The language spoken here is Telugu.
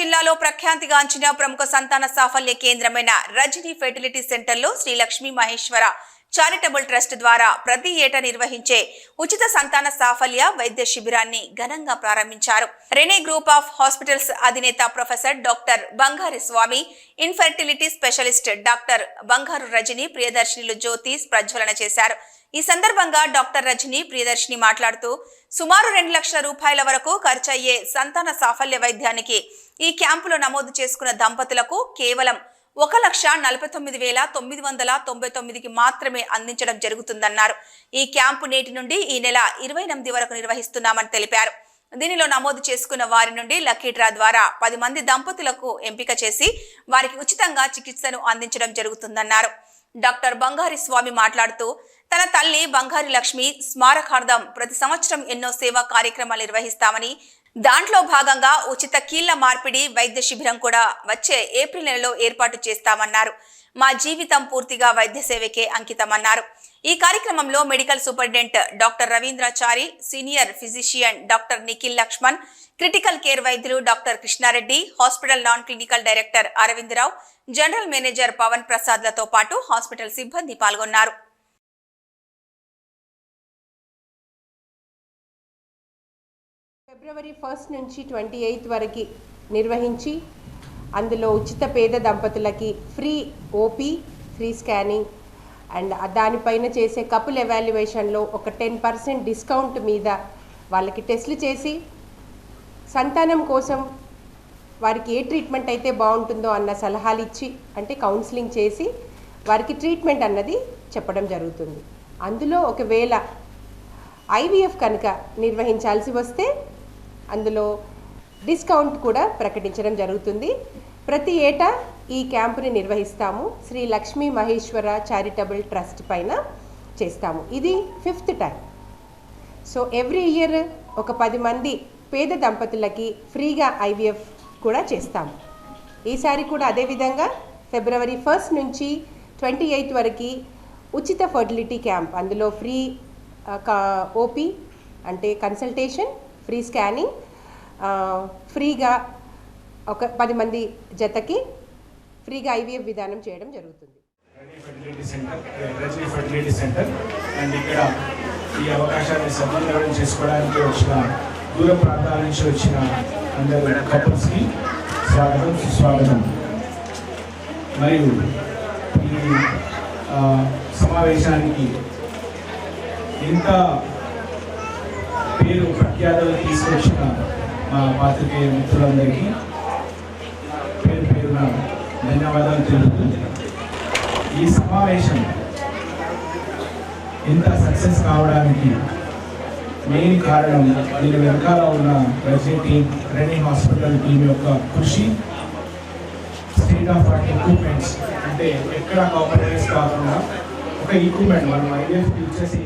జిల్లాలో ప్రఖ్యాతిగాంచిన ప్రముఖ సంతాన సాఫల్య కేంద్రమైన రజనీ ఫెర్టిలిటీ సెంటర్లో శ్రీ లక్ష్మీ మహేశ్వర చారిటబుల్ ట్రస్ట్ ద్వారా ప్రతి ఏటా నిర్వహించే ఉచిత సంతాన సాఫల్య వైద్య శిబిరాన్ని ఘనంగా ప్రారంభించారు. రెనీ గ్రూప్ ఆఫ్ హాస్పిటల్స్ అధినేత professor doctor Bangari Swamy infertility specialist doctor బంగారు రజని ప్రియదర్శినిలు జ్యోతి ప్రజ్వలన చేశారు. ఈ సందర్భంగా డాక్టర్ రజని ప్రియదర్శిని మాట్లాడుతూ సుమారు రెండు లక్షల రూపాయల వరకు ఖర్చయ్యే సంతాన సాఫల్య వైద్యానికి ఈ క్యాంపులో నమోదు చేసుకున్న దంపతులకు కేవలం ఒక లక్ష నలభై తొమ్మిది వేల తొమ్మిది వందల తొంభై తొమ్మిదికి మాత్రమే అందించడం జరుగుతుందన్నారు. ఈ క్యాంపు నేటి నుండి ఈ నెల ఇరవై ఎనిమిది వరకు నిర్వహిస్తున్నామని తెలిపారు. దీనిలో నమోదు చేసుకున్న వారి నుండి లక్కీ డ్రా ద్వారా పది మంది దంపతులకు ఎంపిక చేసి వారికి ఉచితంగా చికిత్సను అందించడం జరుగుతుందన్నారు. డాక్టర్ బంగారి స్వామి మాట్లాడుతూ తన తల్లి బంగారి లక్ష్మి స్మారకార్థం ప్రతి సంవత్సరం ఎన్నో సేవా కార్యక్రమాలు నిర్వహిస్తామని దాంట్లో భాగంగా ఉచిత కీళ్ళ మార్పిడి వైద్య శిబిరం కూడా వచ్చే ఏప్రిల్ నెలలో ఏర్పాటు చేస్తామన్నారు. మా జీవితం పూర్తిగా వైద్య సేవకే అంకితమన్నారు. ఈ కార్యక్రమంలో medical superintendent doctor Ravindrachari senior physician doctor Nikhil Lakshman critical care వైద్యులు doctor Krishna Reddy hospital non clinical director Aravinda Rao general manager Pavan ప్రసాద్లతో పాటు హాస్పిటల్ సిబ్బంది పాల్గొన్నారు. ఫిబ్రవరి ఫస్ట్ నుంచి ట్వంటీ ఎయిత్ వరకు నిర్వహించి అందులో ఉచిత పేద దంపతులకి free OP free scanning and దానిపైన చేసే కపుల్ ఎవాల్యుయేషన్లో ఒక టెన్ పర్సెంట్ డిస్కౌంట్ మీద వాళ్ళకి టెస్ట్లు చేసి సంతానం కోసం వారికి ఏ ట్రీట్మెంట్ అయితే బాగుంటుందో అన్న సలహాలు ఇచ్చి అంటే కౌన్సిలింగ్ చేసి వారికి ట్రీట్మెంట్ అన్నది చెప్పడం జరుగుతుంది. అందులో ఒకవేళ ఐవీఎఫ్ కనుక నిర్వహించాల్సి వస్తే అందులో డిస్కౌంట్ కూడా ప్రకటించడం జరుగుతుంది. ప్రతి ఏటా ఈ క్యాంపుని నిర్వహిస్తాము. శ్రీ లక్ష్మీ మహేశ్వర చారిటబుల్ ట్రస్ట్ పైన చేస్తాము. ఇది fifth time. So every year ఒక పది మంది పేద దంపతులకి ఫ్రీగా ఐవీఎఫ్ కూడా చేస్తాము. ఈసారి కూడా అదేవిధంగా ఫిబ్రవరి ఫస్ట్ నుంచి ట్వంటీ ఎయిత్ వరకు ఉచిత ఫర్టిలిటీ క్యాంప్ అందులో ఫ్రీ ఓపీ అంటే కన్సల్టేషన్ ఫ్రీ స్కానింగ్ ఫ్రీగా ఒక పది మంది జతకి ఫ్రీగా ఐవీఎఫ్ విధానం చేయడం జరుగుతుంది. Rajani fertility centre Rajani fertility centre. And ఇక్కడ ఈ అవకాశాన్ని సద్వినియోగం చేసుకోవడానికి వచ్చిన దూర ప్రాంతాల నుంచి వచ్చిన అందరు కపుల్స్కి స్వాగతం సుస్వాగతం. మరియు ఈ సమావేశానికి ఇంత మీరు ప్రఖ్యాతలు తీసుకొచ్చిన మా పాత్రికేయ మిత్రులందరికీ పేరు పేరున ధన్యవాదాలు తెలుపుతుంది ఈ సమావేశం ఇంత సక్సెస్ కావడానికి మెయిన్ కారణం దీని వెనకాల ఉన్న Rajani team Rene hospital team యొక్క కృషి స్టేట్ ఆఫ్ ఆర్ట్ ఎక్విప్మెంట్స్ అంటే ఎక్కడ కాంప్రమైజ్ కాకుండా ఒక ఎక్విప్మెంట్ మనం ఐడియా ఇచ్చేసి